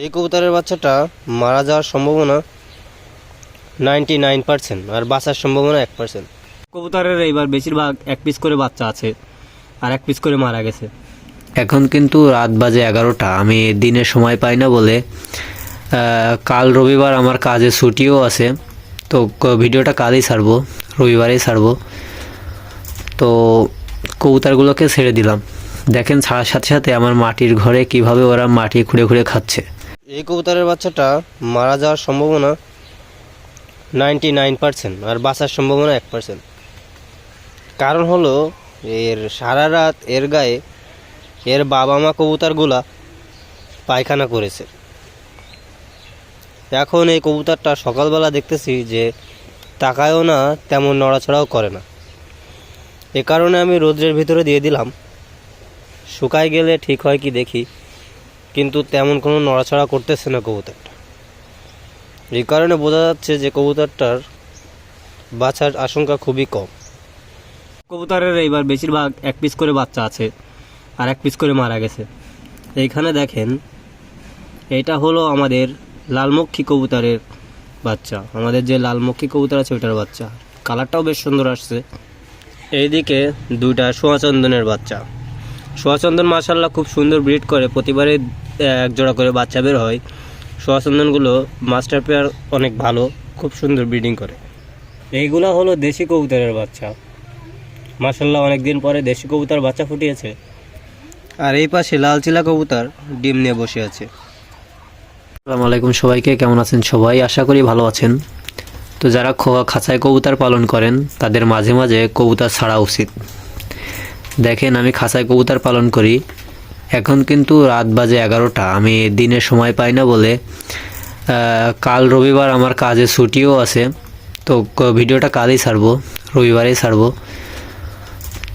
এই কবুতরের বাচ্চাটা মারা যাওয়ার সম্ভাবনা নাইনটি নাইন পার্সেন্ট আর বাঁচার সম্ভাবনা এক পার্সেন্ট কবুতরের এইবার বেশিরভাগ এক পিস করে বাচ্চা আছে আর এক পিস করে মারা গেছে। এখন কিন্তু রাত বাজে এগারোটা আমি দিনে সময় পাই না বলে কাল রবিবার আমার কাজে ছুটিও আছে তো ভিডিওটা কালই ছাড়বো রবিবারেই ছাড়বো। তো কবুতরগুলোকে ছেড়ে দিলাম। দেখেন ছাড়ার সাথে সাথে আমার মাটির ঘরে কীভাবে ওরা মাটি খুঁড়ে খুঁড়ে খাচ্ছে। এই কবুতরের বাচ্চাটা মারা যাওয়ার সম্ভাবনা নাইনটি নাইন পার্সেন্ট আর বাঁচার সম্ভাবনা এক পার্সেন্ট কারণ হলো, এর সারা রাত এর গায়ে এর বাবা মা কবুতরগুলা পায়খানা করেছে। এখন এই কবুতরটা সকালবেলা দেখতেছি যে তাকায়ও না, তেমন নড়াচড়াও করে না। এ কারণে আমি রোদ্রের ভিতরে দিয়ে দিলাম। শুকায় গেলে ঠিক হয় কি দেখি। কিন্তু তেমন কোনো নড়াচড়া করতেছে না কবুতরটা। এই কারণে বোঝা যাচ্ছে যে কবুতরটার বাঁচার আশঙ্কা খুবই কম। কবুতরের এইবার বেশিরভাগ এক পিস করে বাচ্চা আছে আর এক পিস করে মারা গেছে। এইখানে দেখেন এটা হলো আমাদের লালমক্ষী কবুতরের বাচ্চা। আমাদের যে লালমক্ষী কবুতর আছে ওইটার বাচ্চা। কালারটাও বেশ সুন্দর আসছে। এইদিকে দুইটা সোয়াচন্দনের বাচ্চা। সোয়াচন্দন মার্শাল্লাহ খুব সুন্দর ব্রিড করে। প্রতিবারে এক জোড়া করে বাচ্চা বের হয়। সোয়াচন্দনগুলো মাস্টার পেয়ার অনেক ভালো, খুব সুন্দর ব্রিডিং করে। এইগুলা হলো দেশি কবুতরের বাচ্চা। মাসাল্লাহ অনেকদিন পরে দেশি কবুতর বাচ্চা ফুটিয়েছে। আর এই পাশে লাল চিলা কবুতর ডিম নিয়ে বসে আছে। আসসালামু আলাইকুম সবাইকে, কেমন আছেন সবাই? আশা করি ভালো আছেন। তো যারা খাঁচায় কবুতর পালন করেন, তাদের মাঝে মাঝে কবুতর ছাড়া উচিত। দেখেন, আমি খাঁচায় কবুতর পালন করি। এখন কিন্তু রাত বাজে এগারোটা। আমি দিনে সময় পাই না বলে কাল রবিবার আমার কাজে ছুটিও আছে। তো ভিডিওটা কালই ছাড়বো, রবিবারেই ছাড়বো।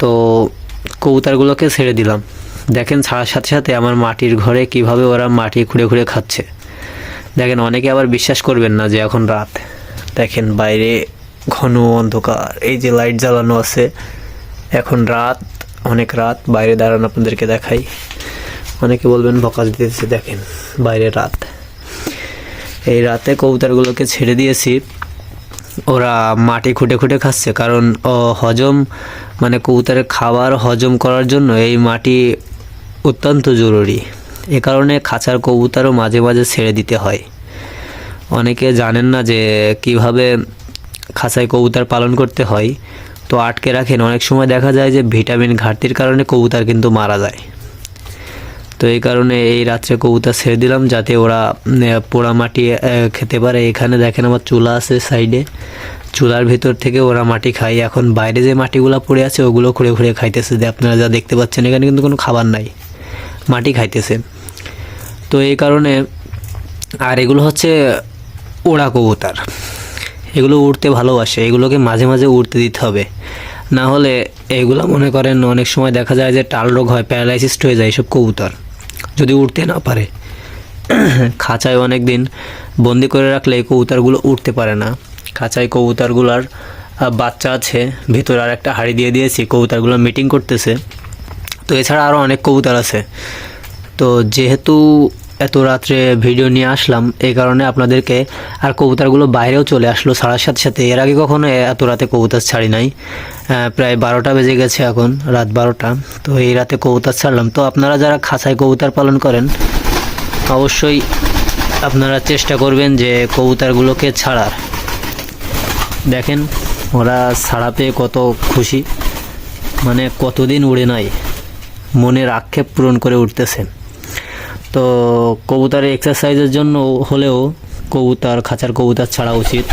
তো কবুতরগুলোকে ছেড়ে দিলাম। দেখেন ছাড়ার সাথে সাথে আমার মাটির ঘরে কীভাবে ওরা মাটি খুঁড়ে খুঁড়ে খাচ্ছে। দেখেন অনেকে আবার বিশ্বাস করবেন না যে এখন রাত। দেখেন বাইরে ঘন অন্ধকার, এই যে লাইট জ্বালানো আছে, এখন রাত। অনেক রাত, বাইরে দাঁড়ান আপনাদেরকে দেখাই। অনেকে বলবেন বকাজ দিতেছে, দেখেন বাইরে রাত। এই রাতে কবুতরগুলোকে ছেড়ে দিয়েছি। ওরা মাটি খুঁটে খুঁটে খাচ্ছে, কারণ হজম মানে কবুতরের খাবার হজম করার জন্য এই মাটি অত্যন্ত জরুরি। এ কারণে খাঁচার কবুতরও মাঝে মাঝে ছেড়ে দিতে হয়। অনেকে জানেন না যে কীভাবে খাঁচায় কবুতর পালন করতে হয়। তো আটকে রাখেন। অনেক সময় দেখা যায় যে ভিটামিন ঘাটতির কারণে কবুতর কিন্তু মারা যায়। তো এই কারণে এই রাত্রে কবুতর ছেড়ে দিলাম যাতে ওরা পোড়া মাটি খেতে পারে। এখানে দেখেন আমার চুলা আছে সাইডে। চুলার ভিতর থেকে ওরা মাটি খায়। এখন বাইরে যে মাটিগুলো পড়ে আছে, ওগুলো খুঁড়ে খুঁড়ে খাইতেছে। যে আপনারা যা দেখতে পাচ্ছেন, এখানে কিন্তু কোনো খাবার নাই। মাটি খাইতেছে। তো এই কারণে, আর এগুলো হচ্ছে ওড়া কবুতর। এগুলো উড়তে ভালোবাসে, এগুলোকে মাঝে মাঝে উড়তে দিতে হবে। না হলে এগুলো মনে করেন অনেক সময় দেখা যায় যে টাল রোগ হয়, প্যারালাইসিস হয়ে যায় এসব কবুতর, যদি উঠতে না পারে। খাঁচায় অনেক দিন বন্দি করে রাখলে এই কবুতরগুলো উঠতে পারে না। খাঁচায় কবুতরগুলার বাচ্চা আছে, ভিতরে আর একটা হাড়ি দিয়ে দিয়েছি, কবুতরগুলো মিটিং করতেছে। তো এছাড়া আরও অনেক কবুতর আছে। তো যেহেতু এত রাত্রে ভিডিও নিয়ে আসলাম এই কারণে আপনাদেরকে আর কবুতরগুলো বাইরেও চলে আসলো ছাড়ার সাথে সাথে। এর আগে কখনো এত রাতে কবুতর ছাড়ি নাই। প্রায় বারোটা বেজে গেছে এখন, রাত বারোটা। তো এই রাতে কবুতর ছাড়লাম। তো আপনারা যারা খাঁচায় কবুতর পালন করেন, অবশ্যই আপনারা চেষ্টা করবেন যে কবুতরগুলোকে ছাড়ার। দেখেন, ওরা ছাড়া পেয়ে কত খুশি। মানে কতদিন উড়ে নাই। মনের আক্ষেপ পূরণ করে উঠতেছে। তো কবুতরের এক্সারসাইজের জন্য হলেও কবুতার, খাঁচার কবুতার ছাড়া উচিত।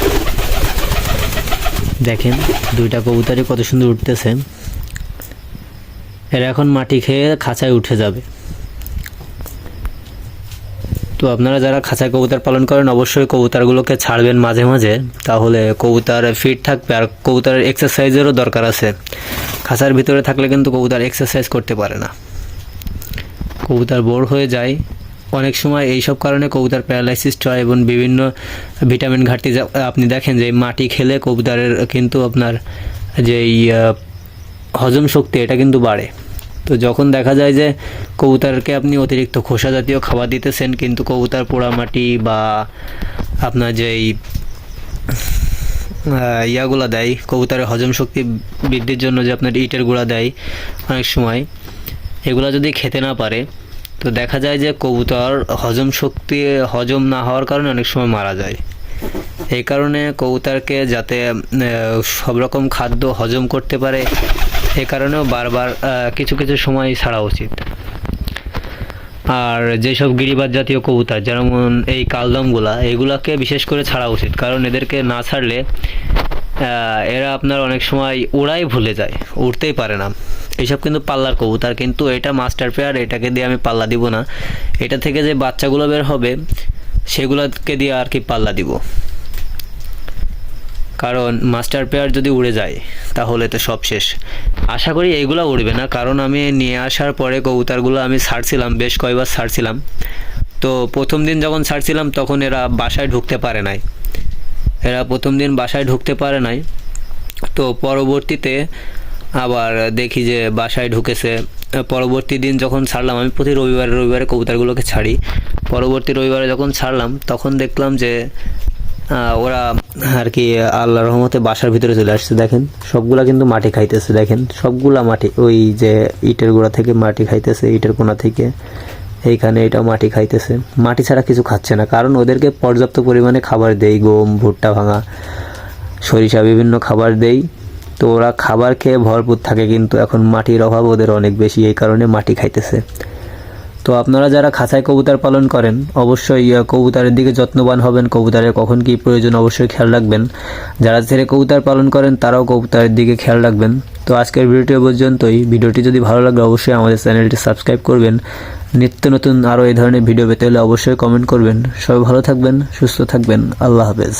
দেখেন, দুইটা কবুতারই কত সুন্দর উঠতেছে। এরা এখন মাটি খেয়ে খাঁচায় উঠে যাবে। তো আপনারা যারা খাঁচায় কবুতর পালন করেন, অবশ্যই কবুতরগুলোকে ছাড়বেন মাঝে মাঝে। তাহলে কবুতর ফিট থাকবে আর কবুতরের এক্সারসাইজেরও দরকার আছে। খাঁচার ভিতরে থাকলে কিন্তু কবুতর এক্সারসাইজ করতে পারে না। কবুতর বোর হয়ে যায়। অনেক সময় এই সব কারণে কবুতর প্যারালাইসিস হয় এবং বিভিন্ন ভিটামিন ঘাটতি আপনি দেখেন যে মাটি খেলে কবুতরের কিন্তু আপনার যে এই, হজম শক্তি এটা কিন্তু বাড়ে। তো যখন দেখা যায় যে কবুতারকে আপনি অতিরিক্ত খোসা জাতীয় খাবার দিতেছেন কিন্তু কবুতর পোড়ামাটি বা আপনার যেই ইয়াগুলা দেয় কবুতরের হজম শক্তি বৃদ্ধির জন্য যে আপনার ইটের গুঁড়া দেয় অনেক সময় এগুলা যদি খেতে না পারে তো দেখা যায় যে কবুতর হজম শক্তি, হজম না হওয়ার কারণে অনেক সময় মারা যায়। এই কারণে কবুতরকে যাতে সব রকম খাদ্য হজম করতে পারে, এ কারণেও বারবার কিছু কিছু সময় ছাড়া উচিত। আর যেসব গিরিবাজ জাতীয় কবুতর, যেমন এই কালদমগুলা, এগুলাকে বিশেষ করে ছাড়া উচিত। কারণ এদেরকে না ছাড়লে এরা আপনার অনেক সময় ওড়াই ভুলে যায়, উড়তেই পারে না। এইসব কিন্তু পাল্লার কবুতর, কিন্তু এটা মাস্টার পেয়ার এটাকে দিয়ে আমি পাল্লা দিব না। এটা থেকে যে বাচ্চাগুলো বের হবে, সেগুলোকে দিয়ে আর কি পাল্লা দিব। কারণ মাস্টার পেয়ার যদি উড়ে যায়, তাহলে তো সব শেষ। আশা করি এইগুলো উড়বে না, কারণ আমি নিয়ে আসার পরে কবুতরগুলো আমি ছাড়ছিলাম, বেশ কয়েকবার ছাড়ছিলাম। তো প্রথম দিন যখন ছাড়ছিলাম, তখন এরা বাসায় ঢুকতে পারে নাই। এরা প্রথম দিন বাসায় ঢুকতে পারে নাই। তো পরবর্তীতে আবার দেখি যে বাসায় ঢুকেছে। পরবর্তী দিন যখন ছাড়লাম, আমি প্রতি রবিবারে রবিবারে কবুতরগুলোকে ছাড়ি। পরবর্তী রবিবারে যখন ছাড়লাম, তখন দেখলাম যে ওরা আর কি আল্লাহ রহমতে বাসার ভিতরে চলে আসছে। দেখেন, সবগুলা কিন্তু মাটি খাইতেছে। দেখেন, সবগুলা মাটি, ওই যে ইটের গোড়া থেকে মাটি খাইতেছে, ইটের কোনা থেকে। এইখানে এটাও মাটি খাইতেছে। মাটি ছাড়া কিছু খাচ্ছে না, কারণ ওদেরকে পর্যাপ্ত পরিমাণে খাবার দেই, গম, ভুট্টা ভাঙা, সরিষা বিভিন্ন খাবার দেই। তো ওরা খাবার খেয়ে ভরপুর থাকে, কিন্তু এখন মাটির অভাব ওদের অনেক বেশি, এই কারণে মাটি খাইতেছে। তো আপনারা যারা খাঁচায় কবুতর পালন করেন, অবশ্যই কবুতরের দিকে যত্নবান হবেন। কবুতরের কখন কি প্রয়োজন অবশ্যই খেয়াল রাখবেন। যারা ছেড়ে কবুতর পালন করেন, তারাও কবুতরের দিকে খেয়াল রাখবেন। তো আজকের ভিডিওটি পর্যন্তই। ভিডিওটি যদি ভালো লাগে, অবশ্যই আমাদের চ্যানেলটি সাবস্ক্রাইব করবেন। নিত্য নতুন আরও এই ধরনের ভিডিও পেতে হলে অবশ্যই কমেন্ট করবেন। সবাই ভালো থাকবেন, সুস্থ থাকবেন। আল্লাহ হাফেজ।